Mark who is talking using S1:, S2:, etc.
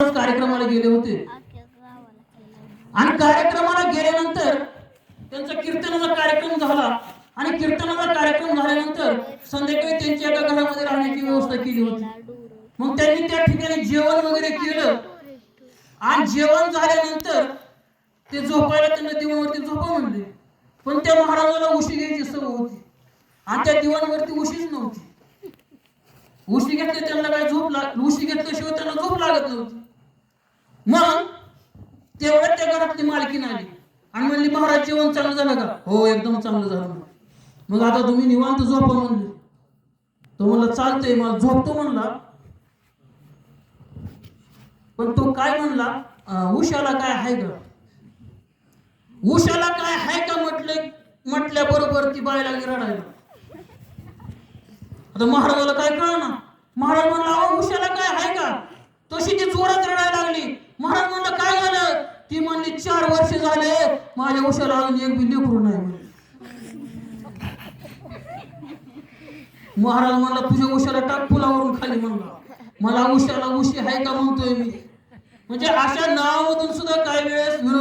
S1: कार्यक्रमाला गेले होते. आणि कार्यक्रमाला गेल्यानंतर त्यांचा कीर्तनाचा कार्यक्रम झाला. आणि कीर्तनाचा कार्यक्रम झाल्यानंतर संध्याकाळी त्यांच्या एका घरामध्ये राहण्याची व्यवस्था केली होती. मग त्यांनी त्या ठिकाणी जेवण वगैरे केलं. आणि जेवण झाल्यानंतर ते झोपायला त्यांना दिवाणवरती झोपा म्हणले. पण त्या महाराजाला उशी घ्यायची सवय होती. आणि त्या दिवाणवरती उशीच नव्हती. उशी घेतली त्यांना काय झोप लाग उशी घेतल्याशिवाय त्यांना झोप लागत नव्हती. मग तेवढ्यात त्या घरातली मालकीन आली. आणि म्हणली महाराज जेवण चांगलं झालं का? हो एकदम चांगलं झालं मग आता तुम्ही निवांत झोपा म्हणले. तो म्हणला चालतंय मला झोपतो म्हणला. पण तो काय म्हणला उशाला काय आहे का? उशाला काय आहे का? म्हटले म्हटल्या बरोबर ती बायला गिराडायला रडायला. आता महाराजाला काय कळना. महाराज म्हणला उशाला काय आहे का तशी ती जोरात रडायला लागली महाराज म्हणलं काय झालं ती चार वर्ष झाले माझ्या उशाला अजून एक बी लेकरू नाही म्हणे. महाराज म्हणला तुझ्या उशाला टाक पुलावरून खाली म्हणला. मला उशाला उशी आहे का? म्हणतोय मी. म्हणजे अशा नावामधून सुद्धा काही वेळेस